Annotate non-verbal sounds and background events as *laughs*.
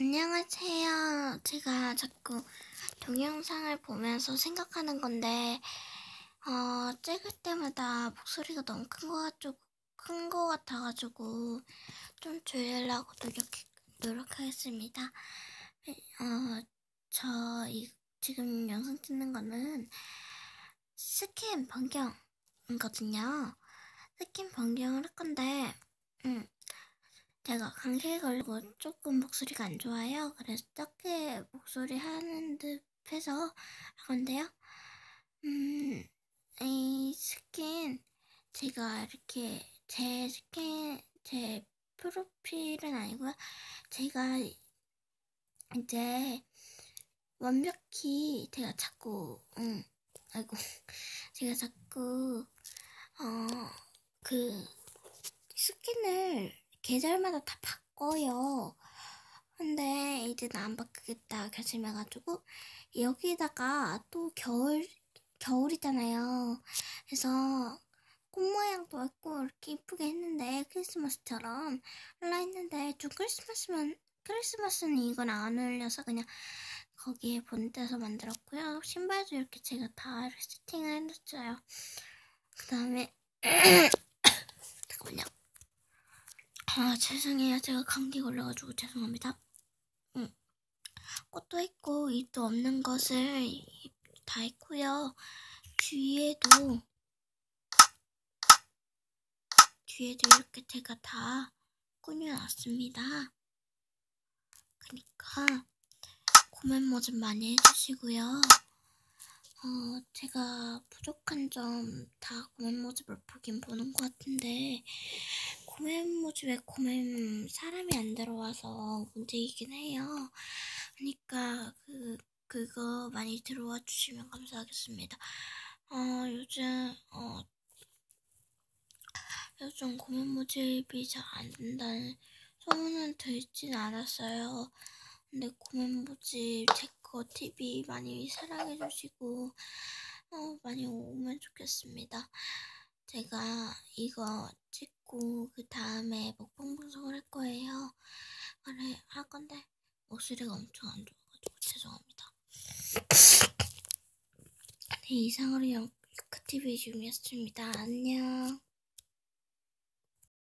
안녕하세요. 제가 자꾸 동영상을 보면서 생각하는 건데, 어, 찍을 때마다 목소리가 너무 큰 거 같고, 큰거 같아가지고, 좀 줄이려고 노력, 노력하겠습니다. 어, 저, 이, 지금 영상 찍는 거는 스킨 변경이거든요. 스킨 변경을 할 건데, 음, 제가 감기에 걸리고 조금 목소리가 안 좋아요. 그래서 작게 목소리 하는 듯 해서 하건데요. 음, 이 스킨, 제가 이렇게 제 스킨, 제 프로필은 아니고요. 제가 이제 완벽히 제가 자꾸, 응, 아이고, *laughs* 제가 자꾸, 어, 그, 스킨을 계절마다 다 바꿔요. 근데 이제 안 바꾸겠다 결심해가지고 여기다가 또 겨울 겨울이잖아요. 그래서 꽃 모양도 있고 이렇게 이쁘게 했는데 크리스마스처럼 올라 했는데 좀 크리스마스면 크리스마스는 이건 안 어울려서 그냥 거기에 본때서 만들었고요. 신발도 이렇게 제가 다 세팅을 해놨어요. 그 다음에 *clears throat* 죄송해요. 제가 감기 걸려가지고 죄송합니다. 응. 꽃도 있고, 입도 없는 것을 다 있고요. 뒤에도, 뒤에도 이렇게 제가 다 꾸며놨습니다. 그니까, 고멘 모집 많이 해주시고요. 어, 제가 부족한 점 다 고멘 모집을 보긴 보는 것 같은데, 고멘 모집에 고멘 사람이 안 들어와서 문제이긴 해요. 그러니까 그 그거 많이 들어와 주시면 감사하겠습니다. 어 요즘 어 요즘 고멘 모집이 잘 안 된다는 소문은 들진 않았어요. 근데 고멘 모집 제거 TV 많이 사랑해 주시고 어, 많이 오면 좋겠습니다. 제가 이거 찍고 그 다음에 먹방 방송을 할 거예요. 그래 할 건데 목소리가 엄청 안 좋아가지고 죄송합니다. 네 이상으로 유카TV 중이었습니다. 안녕.